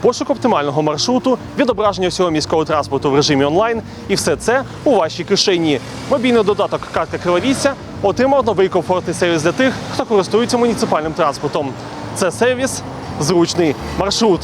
пошук оптимального маршруту, відображення всього міського транспорту в режимі онлайн. І все це у вашій кишені. Мобільний додаток картка Кривовісся отримав новий комфортний сервіс для тих, хто користується муніципальним транспортом. Це сервіс зручний маршрут.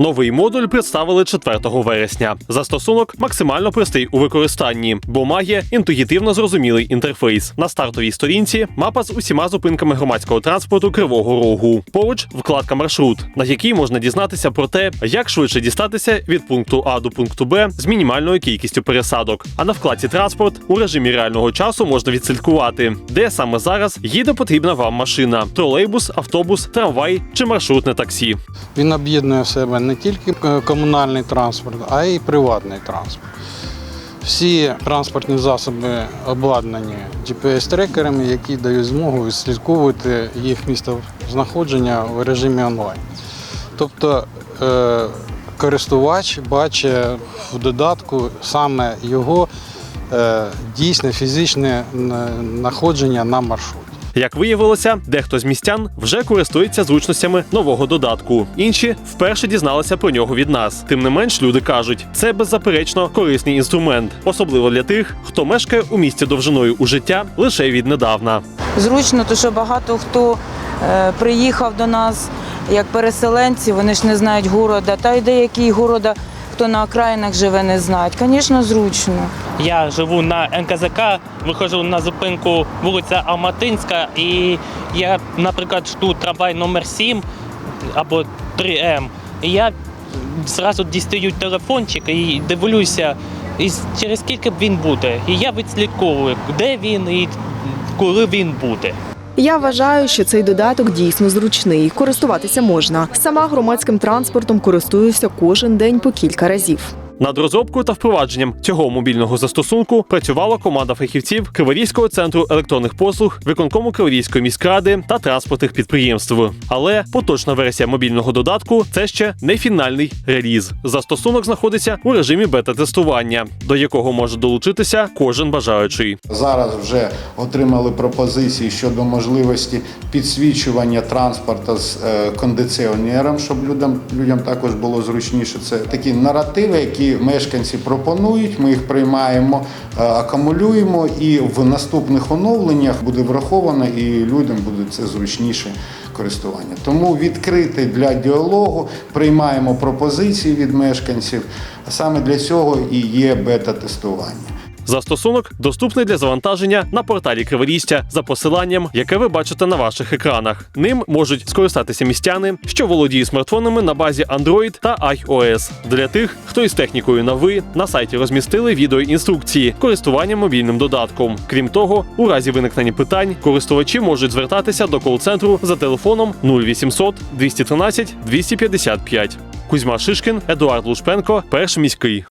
Новий модуль представили 4 вересня. Застосунок максимально простий у використанні, бо має інтуїтивно зрозумілий інтерфейс. На стартовій сторінці мапа з усіма зупинками громадського транспорту Кривого Рогу. Поруч вкладка маршрут, на якій можна дізнатися про те, як швидше дістатися від пункту А до пункту Б з мінімальною кількістю пересадок. А на вкладці транспорт у режимі реального часу можна відслідкувати, де саме зараз їде потрібна вам машина: тролейбус, автобус, трамвай чи маршрутне таксі. Він об'єднує в себе не тільки е, комунальний транспорт, а й приватний транспорт. Всі транспортні засоби обладнані GPS-трекерами, які дають змогу відслідковувати їх місцезнаходження в режимі онлайн. Тобто е, користувач бачить в додатку саме його е, дійсне фізичне знаходження на маршруті. Як виявилося, дехто з містян вже користується зручностями нового додатку. Інші вперше дізналися про нього від нас. Тим не менш, люди кажуть, це беззаперечно корисний інструмент, особливо для тих, хто мешкає у місті довжиною у життя лише віднедавна. Зручно, то що багато хто е, приїхав до нас як переселенці, вони ж не знають города, та й деякі города, хто на окраїнах живе, не знають. Звісно, зручно. Я живу на НКЗК, виходжу на зупинку вулиця Алматинська, і я, наприклад, жду трамвай номер 7 або 3М. І я зразу дістаю телефончик і дивлюся, і через скільки б він буде. І я відслідковую, де він і коли він буде. Я вважаю, що цей додаток дійсно зручний. Користуватися можна. Сама громадським транспортом користуюся кожен день по кілька разів. Над розробкою та впровадженням цього мобільного застосунку працювала команда фахівців Криворізького центру електронних послуг, виконкому Криворізької міськради та транспортних підприємств. Але поточна версія мобільного додатку це ще не фінальний реліз. Застосунок знаходиться у режимі бета-тестування, до якого може долучитися кожен бажаючий. Зараз вже отримали пропозиції щодо можливості підсвічування транспорту з е, кондиціонером, щоб людям, людям також було зручніше. Це такі наративи, які мешканці пропонують. Ми їх приймаємо, е, акумулюємо, і в наступних оновленнях буде враховано, і людям буде це зручніше користування. Тому відкритий для діалогу, приймаємо пропозиції від мешканців. Саме для цього і є бета-тестування. Застосунок доступний для завантаження на порталі Криворістя за посиланням, яке ви бачите на ваших екранах. Ним можуть скористатися містяни, що володіють смартфонами на базі Android та iOS. Для тих, хто із технікою на ви на сайті розмістили відеоінструкції користування мобільним додатком. Крім того, у разі виникнення питань користувачі можуть звертатися до кол-центру за телефоном 0800 213 255. Кузьма Шишкін, Едуард Лушпенко, перший міський.